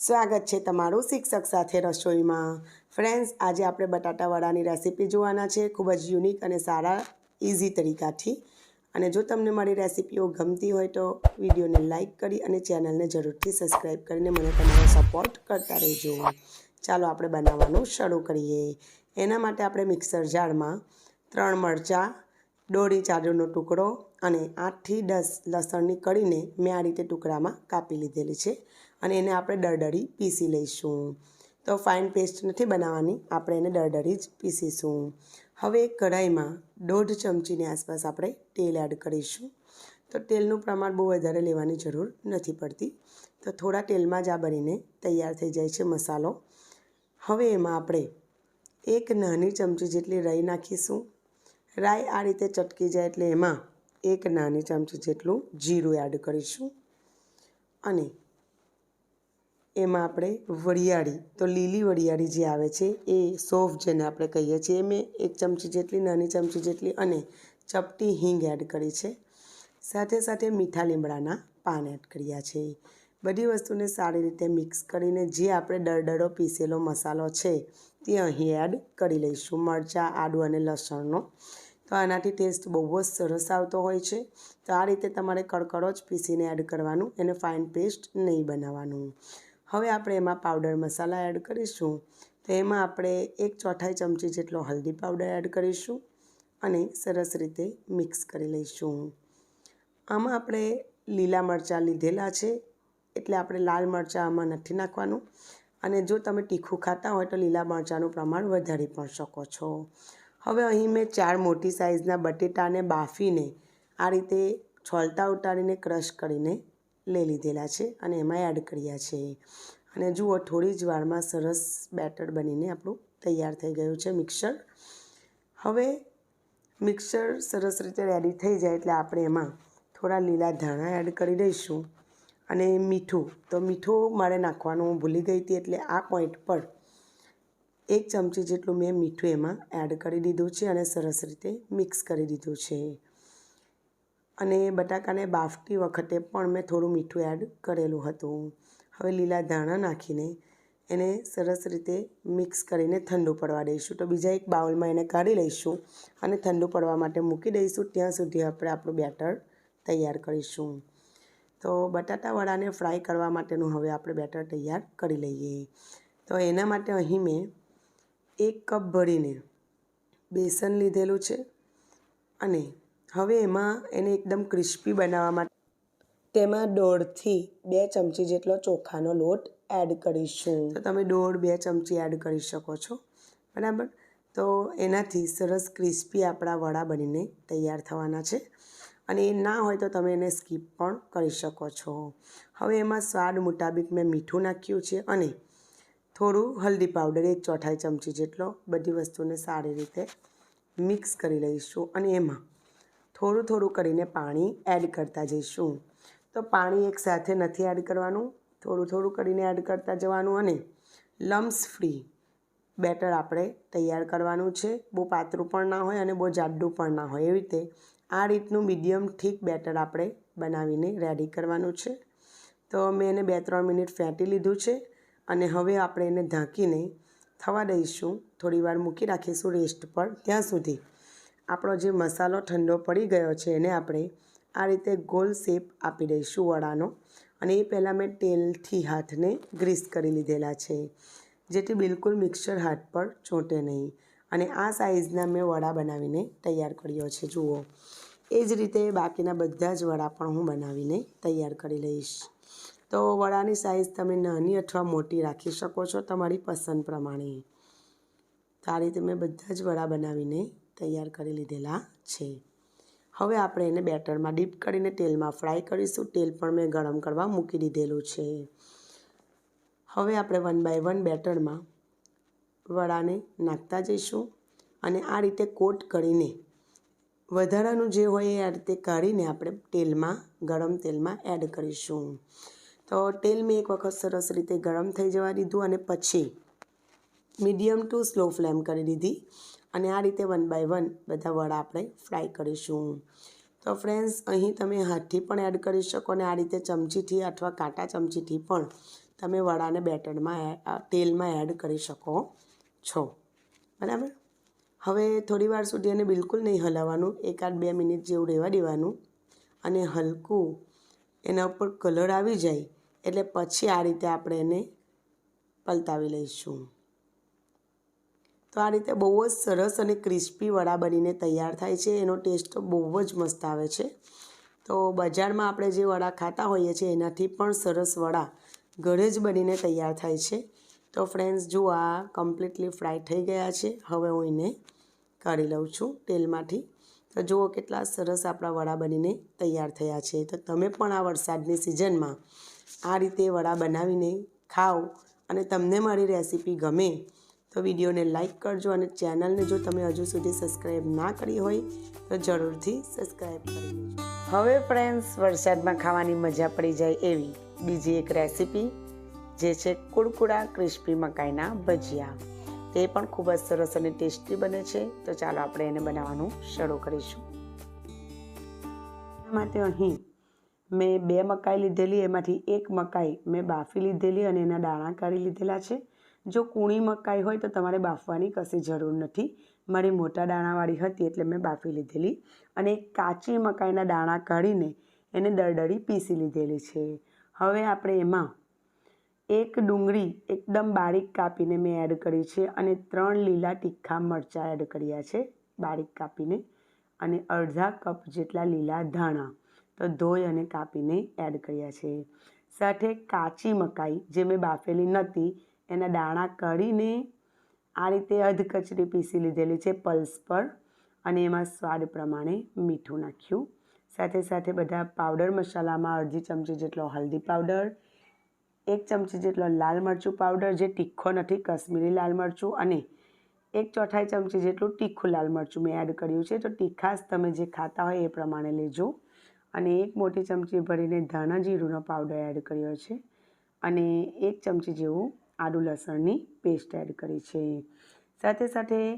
સ્વાગત છે તમારું શિક્ષક સાથે રસોઈમાં. ફ્રેન્ડ્સ, આજે આપણે બટાટા વડાની રેસીપી જોવાના છે. ખૂબ જ યુનિક અને સારા ઇઝી તરીકાથી. અને જો તમને મારી રેસીપીઓ ગમતી હોય તો વિડીયોને લાઇક કરી અને ચેનલને જરૂરથી સબસ્ક્રાઈબ કરીને મને તમારો સપોર્ટ કરતા રહેજો. ચાલો આપણે બનાવવાનું શરૂ કરીએ. એના માટે આપણે મિક્સર જારમાં ત્રણ મરચાં, દોઢી ચાદરનો ટુકડો અને આઠથી દસ લસણની કળીને મેં આ રીતે ટુકડામાં કાપી લીધેલી છે. અને એને આપણે દરદરી પીસી લઈશું. તો ફાઇન પેસ્ટ નથી બનાવવાની, આપણે એને દરદરી જ પીસીશું. હવે એક કઢાઈમાં દોઢ ચમચીની આસપાસ આપણે તેલ એડ કરીશું. તો તેલનું પ્રમાણ બહુ વધારે લેવાની જરૂર નથી પડતી. તો થોડા તેલમાં જ આ બનીને તૈયાર થઈ જાય છે મસાલો. હવે એમાં આપણે એક નાની ચમચી જેટલી રાઈ નાખીશું. રાઈ આ રીતે ચટકી જાય એટલે એમાં એક નાની ચમચી જેટલું જીરું એડ કરીશું. અને એમાં આપણે વરિયાળી, તો લીલી વરિયાળી જે આવે છે, એ સોફ જેને આપણે કહીએ છીએ મેં એક ચમચી જેટલી, નાની ચમચી જેટલી અને ચપટી હિંગ એડ કરી છે. સાથે સાથે મીઠા લીમડાના પાન એડ કર્યા છે. બધી વસ્તુને સારી રીતે મિક્સ કરીને જે આપણે દરદરો પીસેલો મસાલો છે, તે અહીં એડ કરી લઈશું, મરચાં આદુ અને લસણનો. તો આનાથી ટેસ્ટ બહુ જ સરસ આવતો હોય છે. તો આ રીતે તમારે કડકડો જ પીસીને એડ કરવાનું, એને ફાઇન પેસ્ટ નહીં બનાવવાનું. હવે આપણે એમાં પાવડર મસાલા એડ કરીશું. તો એમાં આપણે એક ચોથાઈ ચમચી જેટલો હલ્દી પાવડર એડ કરીશું અને સરસ રીતે મિક્સ કરી લઈશું. આમાં આપણે લીલા મરચાં લીધેલા છે, એટલે આપણે લાલ મરચાં આમાં નથી નાખવાનું. અને જો તમે તીખું ખાતા હોય તો લીલા મરચાંનું પ્રમાણ વધારી પણ શકો છો. હવે અહીં મેં ચાર મોટી સાઇઝના બટેટાને બાફીને આ રીતે છોલતા ઉતારીને ક્રશ કરીને લઈ લીધેલા છે અને એમાં એડ કર્યા છે. અને જુઓ, થોડી જ વારમાં સરસ બેટર બનીને આપણું તૈયાર થઈ ગયું છે મિક્સર. હવે મિક્સર સરસ રીતે રેડી થઈ જાય એટલે આપણે એમાં થોડા લીલા ધાણા એડ કરી દઈશું. અને મીઠું, તો મીઠું મારે નાખવાનું, હું ભૂલી ગઈ હતી એટલે આ પોઈન્ટ પર એક ચમચી જેટલું મેં મીઠું એમાં એડ કરી દીધું છે અને સરસ રીતે મિક્સ કરી દીધું છે. અને બટાકાને બાફતી વખતે પણ મેં થોડું મીઠું એડ કરેલું હતું. હવે લીલા ધાણા નાખીને એને સરસ રીતે મિક્સ કરીને ઠંડુ પડવા દઈશું. તો બીજા એક બાઉલમાં એને કાઢી લઈશું અને ઠંડુ પડવા માટે મૂકી દઈશું. ત્યાં સુધી આપણે આપણું બેટર તૈયાર કરીશું. તો બટાટાવડાને ફ્રાય કરવા માટેનું હવે આપણે બેટર તૈયાર કરી લઈએ. તો એના માટે અહીં મેં એક કપ ભરીને બેસન લીધેલું છે અને હવે એમાં એને એકદમ ક્રિસ્પી બનાવવા માટે તેમાં દોઢથી બે ચમચી જેટલો ચોખાનો લોટ એડ કરીશું. તો તમે દોઢ બે ચમચી એડ કરી શકો છો. બરાબર? તો એનાથી સરસ ક્રિસ્પી આપણા વડા બનીને તૈયાર થવાના છે. અને એ ના હોય તો તમે એને સ્કીપ પણ કરી શકો છો. હવે એમાં સ્વાદ મુતાબિક મેં મીઠું નાખ્યું છે અને થોડું હલ્દી પાવડર, એક ચોથાઈ ચમચી જેટલો બધી વસ્તુને સારી રીતે મિક્સ કરી લઈશું. અને એમાં થોડું થોડું કરીને પાણી એડ કરતા જઈશું. તો પાણી એકસાથે નથી એડ કરવાનું. થોડું થોડું કરીને એડ કરતા જવાનું અને લમ્સ ફ્રી બેટર આપણે તૈયાર કરવાનું છે. બહુ પાતળું પણ ના હોય અને બહુ જાડું પણ ના હોય. એવી રીતે આ રીતનું મીડિયમ ઠીક બેટર આપણે બનાવીને રેડી કરવાનું છે. તો મેં એને બે ત્રણ મિનિટ ફેંટી લીધું છે અને હવે આપણે એને ઢાંકીને થવા દઈશું. થોડીવાર મૂકી રાખીશું રેસ્ટ પર. ત્યાં સુધી આપણો જે મસાલો ઠંડો પડી ગયો છે એને આપણે આ રીતે ગોલ શેપ આપી દઈશું વડાનો. અને એ પહેલાં મેં તેલથી હાથને ગ્રીસ કરી લીધેલા છે, જેથી બિલકુલ મિક્સર હાથ પર ચોંટે નહીં. અને આ સાઇઝના મેં વડા બનાવીને તૈયાર કર્યો છે, જુઓ. એ જ રીતે બાકીના બધા જ વડા પણ હું બનાવીને તૈયાર કરી લઈશ. તો વડાની સાઇઝ તમે નાની અથવા મોટી રાખી શકો છો તમારી પસંદ પ્રમાણે. તો આ રીતે મેં બધા જ વડા બનાવીને તૈયાર કરી લીધેલા છે. હવે આપણે એને બેટરમાં ડીપ કરીને તેલમાં ફ્રાય કરીશું. તેલ પણ મેં ગરમ કરવા મૂકી દીધેલું છે. હવે આપણે વન બાય વન બેટરમાં વડાને નાખતા જઈશું અને આ રીતે કોટ કરીને વધારાનું જે હોય એ આ રીતે કાઢીને આપણે તેલમાં, ગરમ તેલમાં એડ કરીશું. તો તેલ મેં એક વખત સરસ રીતે ગરમ થઈ જવા દીધું અને પછી મીડિયમ ટુ સ્લો ફ્લેમ કરી દીધી. અને આ રીતે વન બાય વન બધા વડા આપણે ફ્રાય કરીશું. તો ફ્રેન્ડ્સ અહીં તમે હાથથી પણ એડ કરી શકો અને આ રીતે ચમચીથી અથવા કાંટા ચમચીથી પણ તમે વડાને બેટરમાં તેલમાં એડ કરી શકો છો. બરાબર? હવે થોડીવાર સુધી એને બિલકુલ નહીં હલાવવાનું. એકાદ બે મિનિટ જેવું રહેવા દેવાનું. અને હલકું એના ઉપર કલર આવી જાય એટલે પછી આ રીતે આપણે એને પલટાવી લઈશું. તો આ રીતે બહુ જ સરસ અને ક્રિસ્પી વડા બનીને તૈયાર થાય છે. એનો ટેસ્ટ બહુ જ મસ્ત આવે છે. તો બજારમાં આપણે જે વડા ખાતા હોઈએ છીએ, એનાથી પણ સરસ વડા ઘરે જ બનીને તૈયાર થાય છે. તો ફ્રેન્ડ્સ, જો આ કમ્પ્લીટલી ફ્રાય થઈ ગયા છે, હવે હું એને કાઢી લઉં છું તેલમાંથી. તો જુઓ કેટલા સરસ આપણા વડા બનીને તૈયાર થયા છે. તો તમે પણ આ વરસાદની સિઝનમાં આ રીતે વડા બનાવીને ખાઓ અને તમને મારી રેસીપી ગમે તો વિડીયોને લાઇક કરજો અને ચેનલને જો તમે હજુ સુધી સબસ્ક્રાઈબ ના કરી હોય, તો જરૂરથી સબસ્ક્રાઈબ કરી લેજો. હવે ફ્રેન્ડ્સ, વરસાદમાં ખાવાની મજા પડી જાય એવી. બીજી એક રેસીપી, જે છે કુડકુડા ક્રિસ્પી મકાઈના ભજીયા. તે પણ ખૂબ જ સરસ અને ટેસ્ટી બને છે. તો ચાલો આપણે એને બનાવવાનું શરૂ કરીશું. માટે અહીં મેં બે મકાઈ લીધેલી, એમાંથી એક મકાઈ મેં બાફી લીધેલી અને એના દાણા કાઢી લીધેલા છે. જો કૂણી મકાઈ હોય તો તમારે બાફવાની કશી જરૂર નથી. મારી મોટા દાણાવાળી હતી એટલે મેં બાફી લીધેલી અને કાચી મકાઈના દાણા કાઢીને એને દરદરી પીસી લીધેલી છે. હવે આપણે એમાં એક ડુંગળી એકદમ બારીક કાપીને મેં એડ કરી છે અને ત્રણ લીલા તીખા મરચાં એડ કર્યા છે બારીક કાપીને અને અડધા કપ જેટલા લીલા ધાણા તો ધોઈ અને કાપીને એડ કર્યા છે. સાથે કાચી મકાઈ જે મેં બાફેલી નહોતી એના દાણા કાઢીને આ રીતે અધકચરી પીસી લીધેલી છે પલ્સ પર અને એમાં સ્વાદ પ્રમાણે મીઠું નાખ્યું. સાથે સાથે બધા પાવડર મસાલામાં અડધી ચમચી જેટલો હલ્દી પાવડર, એક ચમચી જેટલો લાલ મરચું પાવડર જે તીખો નથી, કશ્મીરી લાલ મરચું અને એક ચોથાઈ ચમચી જેટલું તીખું લાલ મરચું મેં એડ કર્યું છે. તો તીખાશ તમે જે ખાતા હોય એ પ્રમાણે લેજો. અને એક મોટી ચમચી ભરીને ધાણા જીરુંનો પાવડર એડ કર્યો છે. અને એક ચમચી જેવું આદુ લસણની પેસ્ટ એડ કરી છે. સાથે સાથે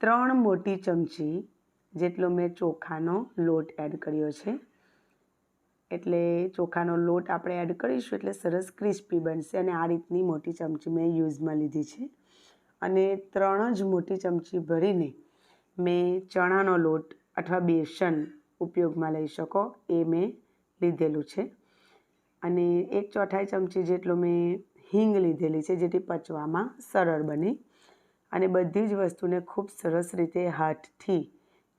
ત્રણ મોટી ચમચી જેટલો મેં ચોખાનો લોટ એડ કર્યો છે. એટલે ચોખાનો લોટ આપણે એડ કરીશું એટલે સરસ ક્રિસ્પી બનશે અને આ રીતની મોટી ચમચી મેં યુઝમાં લીધી છે. અને ત્રણ જ મોટી ચમચી ભરીને મેં ચણાનો લોટ અથવા બેસન ઉપયોગમાં લઈ શકો એ મેં લીધેલું છે. અને એક ચોથાઈ ચમચી જેટલો મેં હિંગ લીધેલી છે, જેથી પચવામાં સરળ બને. અને બધી જ વસ્તુને ખૂબ સરસ રીતે હાથથી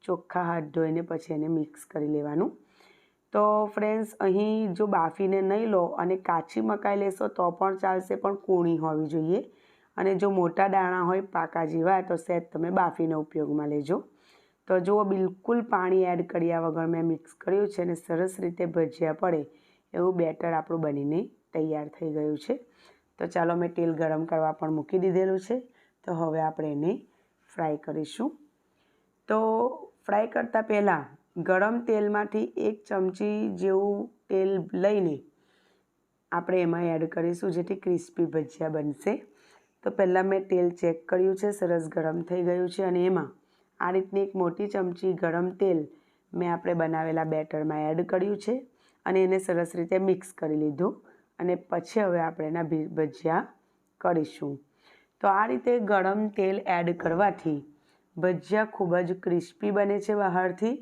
ચોખ્ખા હાથ ધોઈને પછી એને મિક્સ કરી લેવાનું. તો ફ્રેન્ડ્સ, અહીં જો બાફીને નહીં લો અને કાચી મકાઈ લેશો તો પણ ચાલશે, પણ કૂણી હોવી જોઈએ. અને જો મોટા દાણા હોય, પાકા જેવા, તો સહેજ તમે બાફીને ઉપયોગમાં લેજો. તો જુઓ, બિલકુલ પાણી એડ કર્યા વગર મેં મિક્સ કર્યું છે અને સરસ રીતે ભજીયા પડે એવું બેટર આપણું બનીને તૈયાર થઈ ગયું છે. તો ચાલો મેં તેલ ગરમ કરવા પણ મૂકી દીધેલું છે. તો હવે આપણે એને ફ્રાય કરીશું. તો ફ્રાય કરતાં પહેલાં ગરમ તેલમાંથી એક ચમચી જેવું તેલ લઈને આપણે એમાં એડ કરીશું જેથી ક્રિસ્પી ભજીયા બનશે. તો પહેલાં મેં તેલ ચેક કર્યું છે, સરસ ગરમ થઈ ગયું છે અને એમાં આ રીતની એક મોટી ચમચી ગરમ તેલ મેં આપણે બનાવેલા બેટરમાં એડ કર્યું છે અને એને સરસ રીતે મિક્સ કરી લીધું. અને પછી હવે આપણે એના ભજીયા કરીશું. તો આ રીતે ગરમ તેલ એડ કરવાથી ભજીયા ખૂબ જ ક્રિસ્પી બને છે બહારથી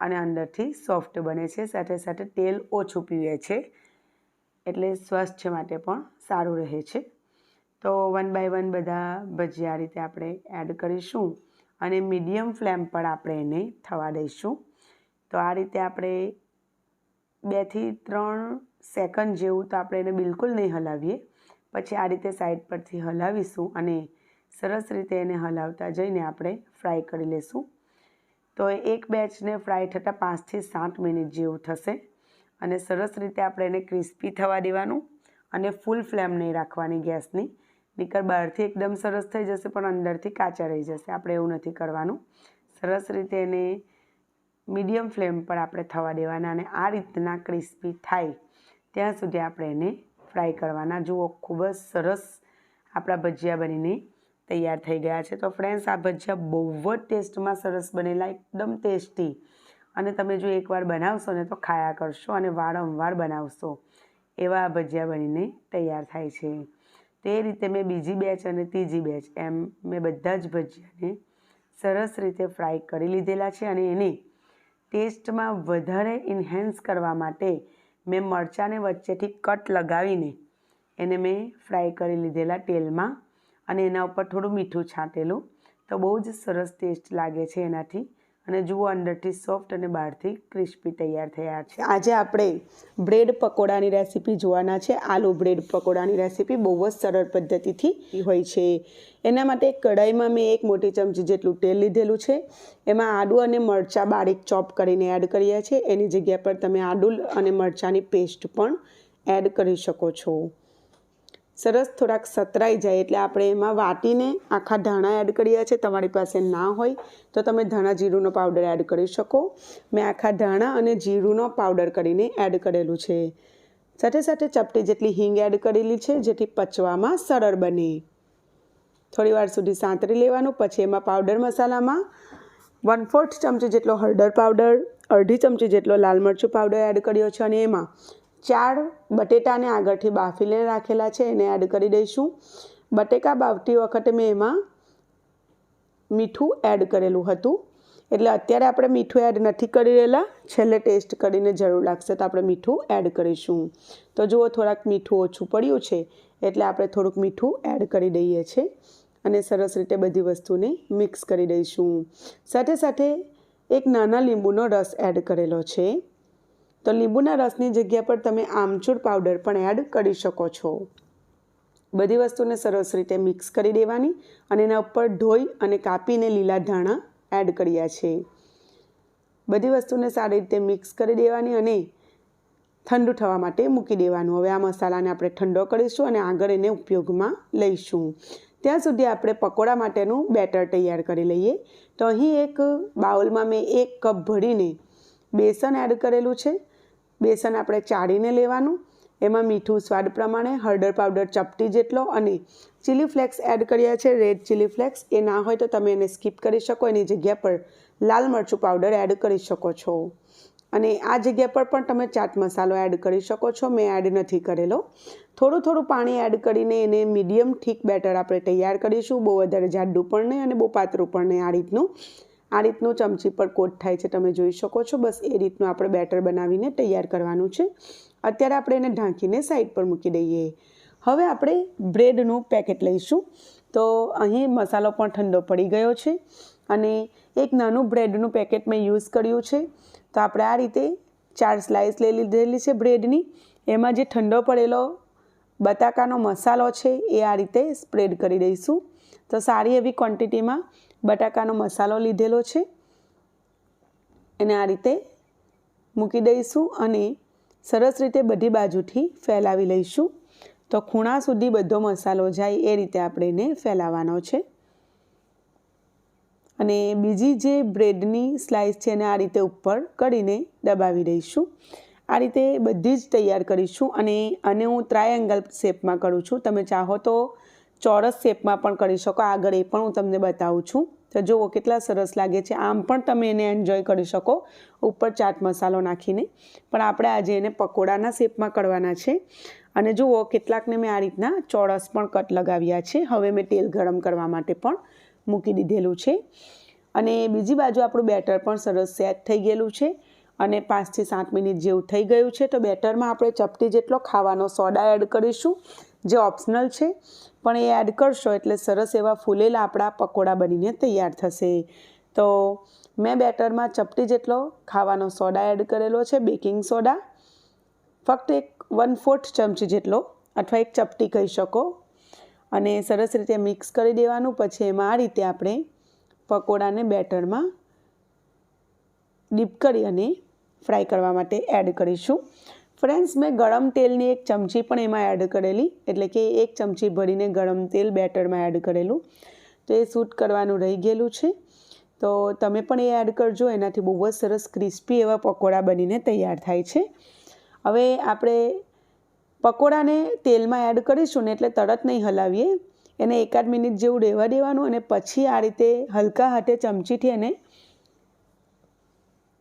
અને અંદરથી સોફ્ટ બને છે. સાથે સાથે તેલ ઓછું પીવે છે. એટલે સ્વાસ્થ્ય માટે પણ સારું રહે છે. તો વન બાય વન બધા ભજીયા આ રીતે આપણે એડ કરીશું અને મીડિયમ ફ્લેમ પર આપણે એને થવા દઈશું. તો આ રીતે આપણે બેથી ત્રણ સેકન્ડ જેવું તો આપણે એને બિલકુલ નહીં હલાવીએ. પછી આ રીતે સાઈડ પરથી હલાવીશું અને સરસ રીતે એને હલાવતા જઈને આપણે ફ્રાય કરી લેશું. તો એક બેચને ફ્રાય થતાં પાંચથી સાત મિનિટ જેવું થશે અને સરસ રીતે આપણે એને ક્રિસ્પી થવા દેવાનું અને ફૂલ ફ્લેમ નહીં રાખવાની ગેસની. નીકર બહારથી એકદમ સરસ થઈ જશે પણ અંદરથી કાચા રહી જશે. આપણે એવું નથી કરવાનું. સરસ રીતે એને મીડિયમ ફ્લેમ પર આપણે થવા દેવાના અને આ રીતના ક્રિસ્પી થાય. ત્યાં સુધી આપણે એને ફ્રાય કરવાના. જુઓ, ખૂબ જ સરસ આપણા ભજીયા બનીને તૈયાર થઈ ગયા છે. તો ફ્રેન્ડ્સ આ ભજીયા બહુ જ ટેસ્ટમાં સરસ બનેલા, એકદમ ટેસ્ટી. અને તમે જો એકવાર બનાવશો ને તો ખાયા કરશો અને વારંવાર બનાવશો. એવા આ ભજીયા બનીને તૈયાર થાય છે. તે રીતે મેં બીજી બેચ અને ત્રીજી બેચ એમ મેં બધા જ ભજીયાને સરસ રીતે ફ્રાય કરી લીધેલા છે અને એને ટેસ્ટમાં વધારે ઇન્હેન્સ કરવા માટે મેં મરચાંને વચ્ચેથી કટ લગાવીને એને મેં ફ્રાય કરી લીધેલા તેલમાં અને એના ઉપર થોડું મીઠું છાંટેલું. તો બહુ જ સરસ ટેસ્ટ લાગે છે એનાથી. અને જુઓ અંદરથી સોફ્ટ અને બહારથી ક્રિસ્પી તૈયાર થયા છે. આજે આપણે બ્રેડ પકોડાની રેસીપી જોવાના છે. આલુ બ્રેડ પકોડાની રેસીપી બહુ જ સરળ પદ્ધતિથી હોય છે. એના માટે કઢાઈમાં મેં એક મોટી ચમચી જેટલું તેલ લીધેલું છે. એમાં આદુ અને મરચાં બારીક ચોપ કરીને એડ કર્યા છે. એની જગ્યા પર તમે આદુ અને મરચાંની પેસ્ટ પણ એડ કરી શકો છો. સરસ થોડાક સતરાઈ જાય એટલે આપણે એમાં વાટીને આખા ધાણા એડ કર્યા છે, તમારી પાસે ના હોય તો તમે ધાણા જીરુંનો પાવડર એડ કરી શકો. મેં આખા ધાણા અને જીરુંનો પાવડર કરીને એડ કરેલું છે. સાથે સાથે ચપટી જેટલી હિંગ એડ કરેલી છે, જેથી પચવામાં સરળ બને. થોડી વાર સુધી સાંતરી લેવાનું, પછી એમાં પાવડર મસાલામાં વન ફોર્થ ચમચી જેટલો હળદર પાવડર અડધી ચમચી જેટલો લાલ મરચું પાવડર એડ કર્યો છે અને એમાં ચાર બટેટાને આગળથી બાફીને રાખેલા છે, એને એડ કરી દઈશું. બટેકા બાફતી વખતે મેં એમાં મીઠું એડ કરેલું હતું. એટલે અત્યારે આપણે મીઠું એડ નથી કરી રહેલા, છેલ્લે ટેસ્ટ કરીને જરૂર લાગશે તો આપણે મીઠું એડ કરીશું. તો જુઓ થોડાક મીઠું ઓછું પડ્યું છે, એટલે આપણે થોડુંક મીઠું એડ કરી દઈએ છીએ અને સરસ રીતે બધી વસ્તુને મિક્સ કરી દઈશું. સાથે સાથે એક નાના લીંબુનો રસ એડ કરેલો છે. તો લીંબુના રસની જગ્યા પર તમે આમચૂર પાવડર પણ એડ કરી શકો છો. બધી વસ્તુને સરસ રીતે મિક્સ કરી દેવાની અને એના ઉપર ધોઈ અને કાપીને લીલા ધાણા એડ કર્યા છે. બધી વસ્તુને સારી રીતે મિક્સ કરી દેવાની અને ઠંડુ થવા માટે મૂકી દેવાનું. હવે આ મસાલાને આપણે ઠંડો કરીશું અને આગળ એને ઉપયોગમાં લઈશું. ત્યાં સુધી આપણે પકોડા માટેનું બેટર તૈયાર કરી લઈએ. તો અહીં એક બાઉલમાં મેં એક કપ ભરીને બેસન એડ કરેલું છે. બેસન આપણે ચાળીને લેવાનું. એમાં મીઠું સ્વાદ પ્રમાણે હળદર પાવડર ચપટી જેટલો અને ચીલી ફ્લેક્સ એડ કર્યા છે. રેડ ચીલી ફ્લેક્સ એ ના હોય તો તમે એને સ્કીપ કરી શકો. એની જગ્યા પર લાલ મરચું પાવડર એડ કરી શકો છો. અને આ જગ્યા પર પણ તમે ચાટ મસાલો એડ કરી શકો છો. મેં એડ નથી કરેલો. થોડું થોડું પાણી એડ કરીને એને મીડિયમ ઠીક બેટર આપણે તૈયાર કરીશું. બહુ વધારે જાડું પણ નહીં અને બહુ પાતળું પણ નહીં આ રીતનું. આ રીતનું ચમચી પર કોટ થાય છે, તમે જોઈ શકો છો. બસ એ રીતનું આપણે બેટર બનાવીને તૈયાર કરવાનું છે. અત્યારે આપણે એને ઢાંકીને સાઈડ પર મૂકી દઈએ. હવે આપણે બ્રેડનું પેકેટ લઈશું. તો અહીં મસાલો પણ ઠંડો પડી ગયો છે અને એક નાનું બ્રેડનું પેકેટ મેં યુઝ કર્યું છે. તો આપણે આ રીતે ચાર સ્લાઇસ લઈ લીધેલી છે બ્રેડની. એમાં જે ઠંડો પડેલો બટાકાનો મસાલો છે એ આ રીતે સ્પ્રેડ કરી દઈશું. તો સારી એવી ક્વોન્ટિટીમાં બટાકાનો મસાલો લીધેલો છે. એને આ રીતે મૂકી દઈશું અને સરસ રીતે બધી બાજુથી ફેલાવી લઈશું. તો ખૂણા સુધી બધો મસાલો જાય એ રીતે આપણે એને ફેલાવવાનો છે. અને બીજી જે બ્રેડની સ્લાઇસ છે એને આ રીતે ઉપર કરીને દબાવી દઈશું. આ રીતે બધી જ તૈયાર કરીશું અને આને હું ટ્રાયેંગલ શેપમાં કરું છું. તમે ચાહો તો ચોરસ શેપમાં પણ કરી શકો. આગળ એ પણ હું તમને બતાવું છું. તો જુઓ કેટલા સરસ લાગે છે. આમ પણ તમે એને એન્જોય કરી શકો. ઉપર ચાટ મસાલો નાખીને. પણ આપણે આજે એને પકોડાના શેપમાં કરવાના છે. અને જુઓ કેટલાકને મેં આ રીતના ચોરસ પણ કટ લગાવ્યા છે. હવે મેં તેલ ગરમ કરવા માટે પણ મૂકી દીધેલું છે. અને બીજી બાજુ આપણું બેટર પણ સરસ સેટ થઈ ગયેલું છે. અને પાંચથી સાત મિનિટ જેવું થઈ ગયું છે. તો બેટરમાં આપણે ચપટી જેટલો ખાવાનો સોડા એડ કરીશું. જે ઓપ્શનલ છે, પણ એ એડ કરશો એટલે સરસ એવા ફૂલેલા આપણા પકોડા બનીને તૈયાર થશે. તો મેં બેટરમાં ચપટી જેટલો ખાવાનો સોડા એડ કરેલો છે બેકિંગ સોડા. ફક્ત એક વન ફોર્થ ચમચી જેટલો, અથવા એક ચપટી કહી શકો. અને સરસ રીતે મિક્સ કરી દેવાનું, પછી એમાં આ રીતે આપણે પકોડાને બેટરમાં ડીપ કરી અને ફ્રાય કરવા માટે એડ કરીશું. ફ્રેન્ડ્સ, મેં ગરમ તેલની એક ચમચી પણ એમાં એડ કરેલી. એટલે કે એક ચમચી ભરીને ગરમ તેલ બેટરમાં એડ કરેલું. તો એ સૂટ કરવાનું રહી ગયેલું છે. તો તમે પણ એ એડ કરજો. એનાથી બહુ જ સરસ ક્રિસ્પી એવા પકોડા બનીને તૈયાર થાય છે. હવે આપણે પકોડાને તેલમાં એડ કરીશું ને એટલે તરત નહીં હલાવીએ. એને એકાદ મિનિટ જેવું રહેવા દેવાનું અને પછી આ રીતે હલકા હાથે ચમચીથી એને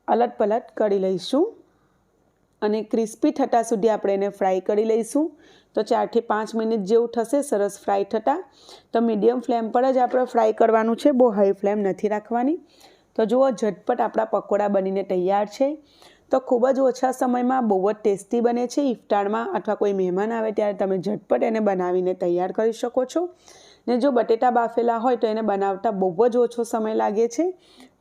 અલટ પલટ કરી લઈશું. અને ક્રિસ્પી થતાં સુધી આપણે એને ફ્રાય કરી લઈશું. તો ચારથી પાંચ મિનિટ જેવું થશે, સરસ ફ્રાય થતાં. તો મીડિયમ ફ્લેમ પર જ આપણે ફ્રાય કરવાનું છે, બહુ હાઈ ફ્લેમ નથી રાખવાની. તો જુઓ, ઝટપટ આપણા પકોડા બનીને તૈયાર છે. તો ખૂબ જ ઓછા સમયમાં બહુ જ ટેસ્ટી બને છે ઇફતારમાં અથવા કોઈ મહેમાન આવે ત્યારે તમે ઝટપટ એને બનાવીને તૈયાર કરી શકો છો. ને જો બટેટા બાફેલા હોય તો એને બનાવતા બહુ જ ઓછો સમય લાગે છે.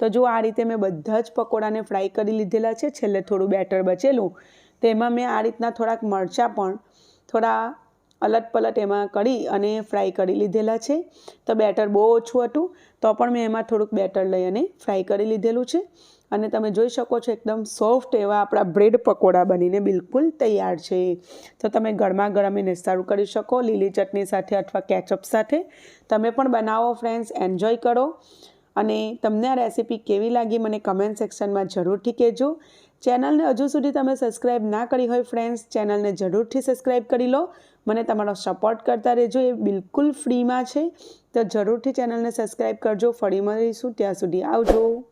તો જો આ રીતે મેં બધા જ પકોડાને ફ્રાય કરી લીધેલા છે, છેલ્લે થોડું બેટર બચેલું. તેમાં મેં આ રીતના થોડાક મરચાં પણ થોડા અલટ પલટ એમાં કરી અને ફ્રાય કરી લીધેલા છે. તો બેટર બહુ ઓછું હતું, તો પણ મેં એમાં થોડુંક બેટર લઈ અને ફ્રાય કરી લીધેલું છે. અને તમે જોઈ શકો છો એકદમ સોફ્ટ એવા આપણા બ્રેડ પકોડા બનીને બિલકુલ તૈયાર છે. તો તમે ગરમા ગરમ એને સર્વ કરી શકો, લીલી ચટણી સાથે અથવા કેચઅપ સાથે. તમે પણ બનાવો ફ્રેન્ડ્સ, એન્જોય કરો. અને તમને આ રેસીપી કેવી લાગી મને કમેન્ટ સેક્શનમાં જરૂરથી કહેજો. ચેનલને હજુ સુધી તમે સબસ્ક્રાઈબ ના કરી હોય ફ્રેન્ડ્સ, ચેનલને જરૂરથી સબસ્ક્રાઈબ કરી લો. મને તમારો સપોર્ટ કરતા રહેજો, એ બિલકુલ ફ્રીમાં છે. તો જરૂરથી ચેનલને સબસ્ક્રાઈબ કરજો. ફરી મળીશું, ત્યાં સુધી આવજો.